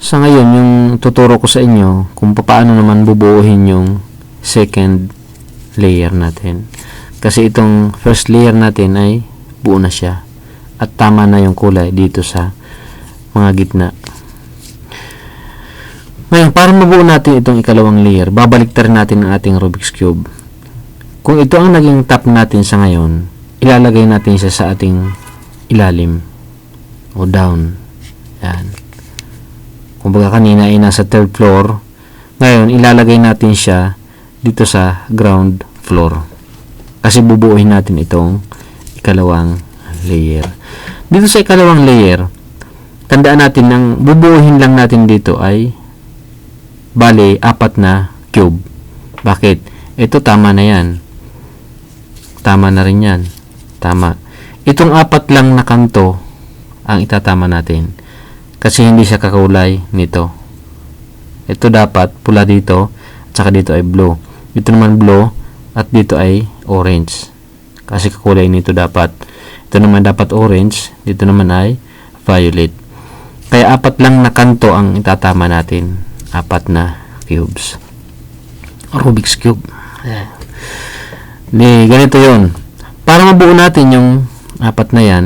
Sa ngayon, yung tuturo ko sa inyo kung paano naman bubuuhin yung second layer natin. Kasi itong first layer natin ay buo na siya. At tama na yung kulay dito sa mga gitna. Ngayon, para mabuo natin itong ikalawang layer, babalik rin natin ang ating Rubik's Cube. Kung ito ang naging top natin sa ngayon, ilalagay natin siya sa ating ilalim o down. Kumbaga kanina ay nasa third floor. Ngayon, ilalagay natin siya dito sa ground floor. Kasi bubuuhin natin itong ikalawang layer. Dito sa ikalawang layer, tandaan natin nang bubuuhin lang natin dito ay bale, apat na cube. Bakit? Ito tama na yan. Tama na rin yan. Tama. Itong apat lang na kanto ang itatama natin. Kasi hindi siya kakulay nito. Ito dapat pula dito at saka dito ay blue. Ito naman blue at dito ay orange. Kasi kakulay nito dapat. Ito naman dapat orange. Dito naman ay violet. Kaya apat lang na kanto ang itatama natin. Apat na cubes. Rubik's Cube. Ayan. Di, ganito yon Para mabuo natin yung apat na yan,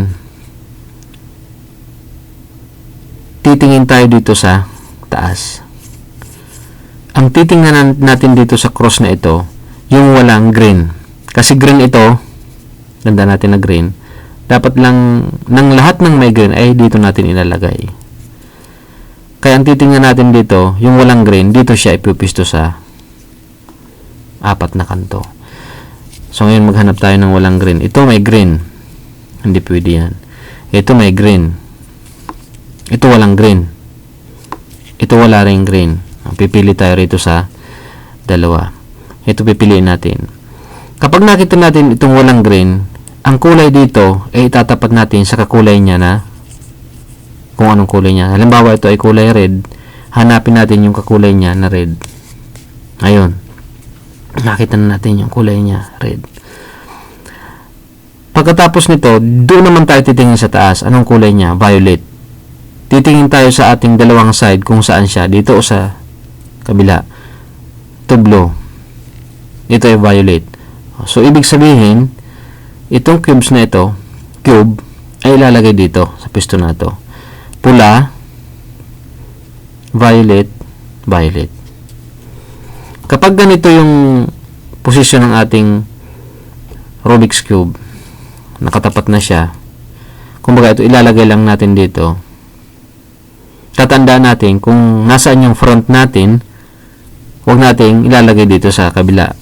titingin tayo dito sa taas. Ang titingnan natin dito sa cross na ito, yung walang green. Kasi green ito, ganda natin na green, dapat lang, ng lahat ng may green ay dito natin ilalagay. Kaya ang titingnan natin dito, yung walang green, dito siya ipipisto sa apat na kanto. So ngayon maghanap tayo ng walang green. Ito may green. Hindi pwede yan. Ito may green. Ito walang green. Ito wala rin green. Pipili tayo rito sa dalawa. Ito pipiliin natin. Kapag nakita natin itong walang green, ang kulay dito ay itatapat natin sa kakulay niya na kung anong kulay niya. Halimbawa ito ay kulay red, hanapin natin yung kakulay niya na red. Ayun. Nakita na natin yung kulay niya, red. Pagkatapos nito, doon naman tayo titingin sa taas. Anong kulay niya? Violet. Titingin tayo sa ating dalawang side kung saan siya. Dito o sa kabila. Ito blue. Ito ay violet. So, ibig sabihin, itong cubes na ito, cube, ay ilalagay dito sa pisto na ito. Pula, violet, violet. Kapag ganito yung posisyon ng ating Rubik's Cube, nakatapat na siya, kumbaga ito ilalagay lang natin dito, tatandaan natin kung nasaan yung front natin, huwag nating ilalagay dito sa kabila.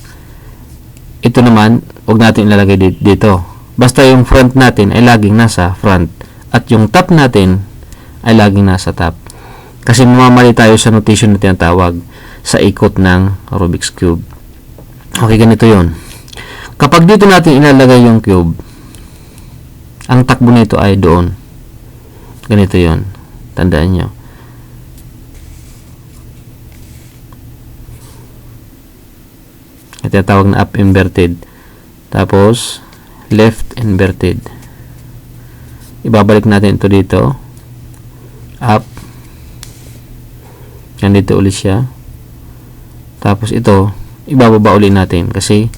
Ito naman, huwag natin ilalagay dito. Basta yung front natin ay laging nasa front at yung top natin ay laging nasa top. Kasi mamamali tayo sa notation na tinatawag sa ikot ng Rubik's Cube. Okay, ganito yon. Kapag dito natin ilalagay yung cube, ang takbo nito ay doon. Ganito yon. Tandaan nyo. Ito yung tawag na up inverted. Tapos, left inverted. Ibabalik natin ito dito. Up. Yan dito ulit siya. Tapos ito, ibababa ulit natin kasi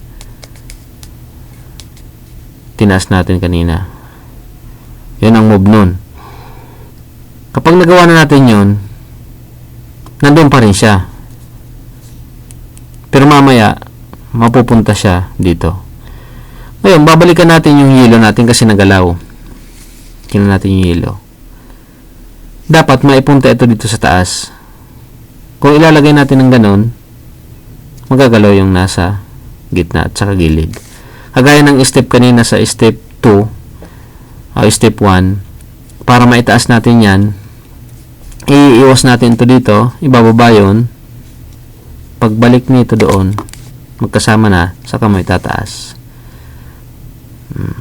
tinaas natin kanina. Yan ang move nun. Kapag nagawa na natin yon nandun pa rin siya. Pero mamaya, mapupunta siya dito. Ngayon, babalikan natin yung yelo natin kasi nagalaw. Tingnan natin yung yelo. Dapat maipunta ito dito sa taas. Kung ilalagay natin ng ganon, magagalaw yung nasa gitna at saka gilid. Kagaya ng step kanina sa step 2 o step 1, para maitaas natin yan, iiwas natin ito dito, ibababa yun, pagbalik nito doon, magkasama na, saka mo itataas. Hmm.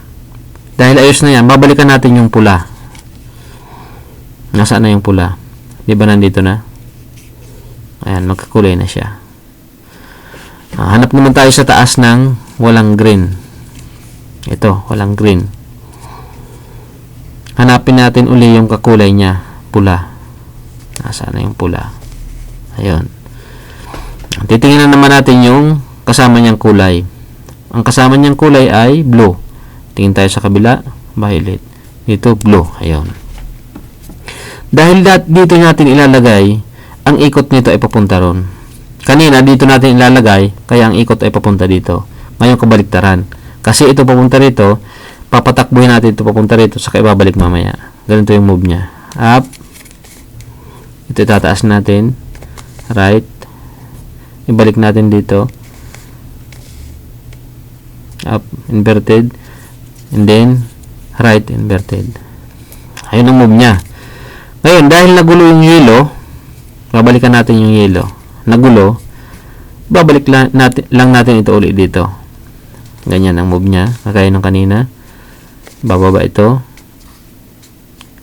Dahil ayos na yan, babalikan natin yung pula. Nasaan na yung pula? Di ba nandito na? Ayan, magkakulay na siya. Ah, hanap naman tayo sa taas ng walang green. Ito, walang green. Hanapin natin uli yung kakulay niya, pula. Nasaan na yung pula? Ayun. Titingnan naman natin yung kasama niyang kulay. Ang kasama niyang kulay ay blue. Tingin tayo sa kabila, violet. Dito, blue. Ayun. Dahil dat, dito natin ilalagay, ang ikot nito ay papunta ron. Kanina, dito natin ilalagay, kaya ang ikot ay papunta dito. Ngayon, kabaliktaran. Kasi ito papunta rito, papatakbuhin natin ito papunta rito, saka ibabalik mamaya. Ganito yung move niya. Up. Ito itataas natin. Right. Ibalik natin dito. Up. Inverted. And then, right. Inverted. Ayun ang move niya. Ngayon, dahil nagulo yung yelo, babalikan natin yung yelo. Nagulo, babalik lang natin, lang natin ito ulit dito. Ganyan ang move niya, kagaya ng kanina. Bababa ito.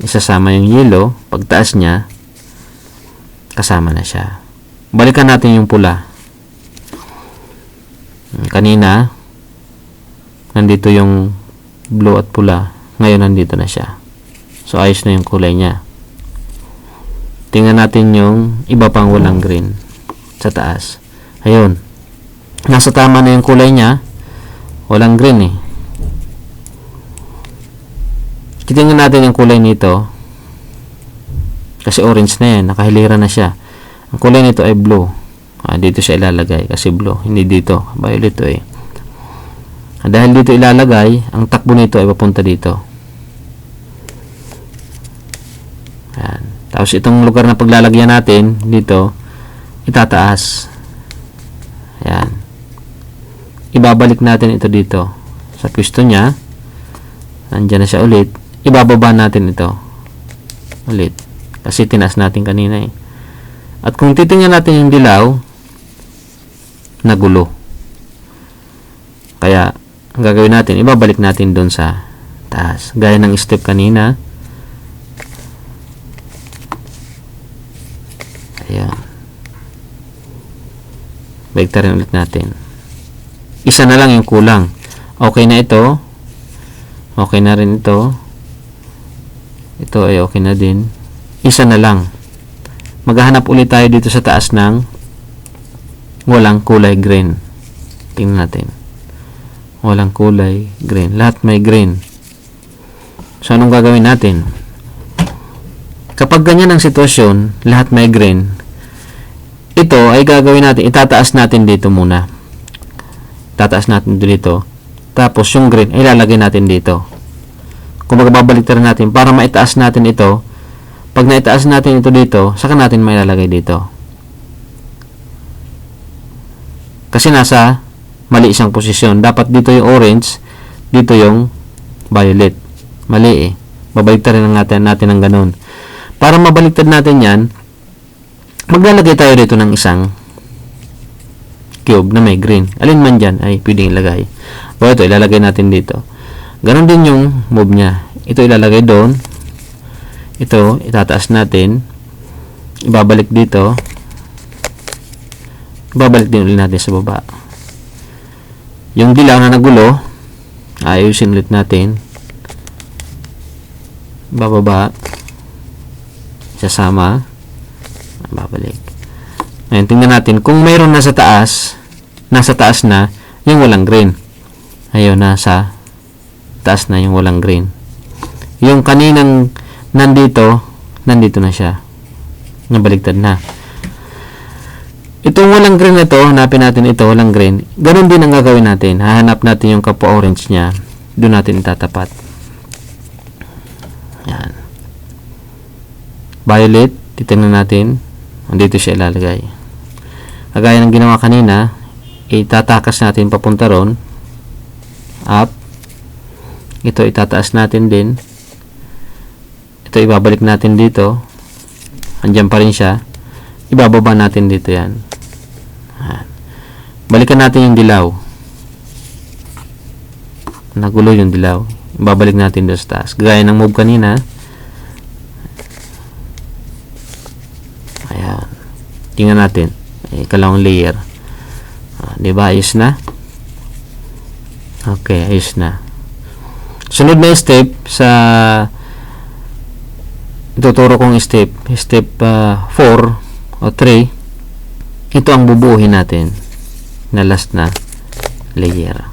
Isasama yung yelo. Pagtaas niya, kasama na siya. Balikan natin yung pula. Kanina, nandito yung blue at pula. Ngayon, nandito na siya. So, ayos na yung kulay niya. Tingnan natin yung iba pang walang green sa taas. Ayun. Nasa tama na yung kulay niya. Walang green eh. Titingnan natin yung kulay nito. Kasi orange na yan. Nakahilira na siya. Ang kulay nito ay blue. Ah, dito siya ilalagay kasi blue. Hindi dito. Violet to eh. Ah, dahil dito ilalagay, ang takbo nito ay papunta dito. Ayan. Tapos itong lugar na paglalagyan natin dito, itataas. Ayan. Ibabalik natin ito dito. Sa pwesto niya, nandyan na siya ulit. Ibababa natin ito. Ulit. Kasi tinaas natin kanina eh. At kung titingnan natin yung dilaw, nagulo. Kaya, ang gagawin natin, ibabalik natin doon sa taas. Gaya ng step kanina, Ayan. Baliktarin ulit natin. Isa na lang yung kulang. Okay na ito. Okay na rin ito. Ito ay okay na din. Isa na lang. Maghahanap ulit tayo dito sa taas ng walang kulay green. Tingnan natin. Walang kulay green. Lahat may green. So, anong gagawin natin? Kapag ganyan ang sitwasyon, lahat may green, ito ay gagawin natin, itataas natin dito muna. Tataas natin dito. Tapos yung green, ay ilalagay natin dito. Kung magbabalik natin, para maitaas natin ito, pag naitaas natin ito dito, saka natin mailalagay dito. Kasi nasa mali isang posisyon. Dapat dito yung orange, dito yung violet. Mali eh. Babalik rin natin, natin ng ganun. Para mabaliktad natin yan, maglalagay tayo dito ng isang cube na may green. Alin man dyan ay pwedeng ilagay. O ito, ilalagay natin dito. Ganon din yung move niya. Ito ilalagay doon. Ito, itataas natin. Ibabalik dito. Ibabalik din ulit natin sa baba. Yung dilaw na nagulo, ayusin ulit natin. Bababa. Sasama. Babalik. Ngayon tingnan natin kung mayroon nasa taas nasa taas na yung walang green ayun nasa taas na yung walang green yung kaninang nandito nandito na siya. Nabaliktad na itong walang green na ito hanapin natin ito walang green ganun din ang gagawin natin hahanap natin yung kapwa orange nya doon natin itatapat yan violet, titignan natin. Dito siya ilalagay. Kagaya ng ginawa kanina, itatakas natin papunta ron. Up. Ito itataas natin din. Ito ibabalik natin dito. Andiyan pa rin siya. Ibababa natin dito yan. Balikan natin yung dilaw. Nagulo yung dilaw. Ibabalik natin doon sa taas. Gaya ng move kanina. Tingnan natin. Ikalawang layer. Ah, ba? Ayos na? Okay, ayos na. Sunod na step sa ituturo kong step, step 4 o 3, ito ang bubuuhin natin na last na layer.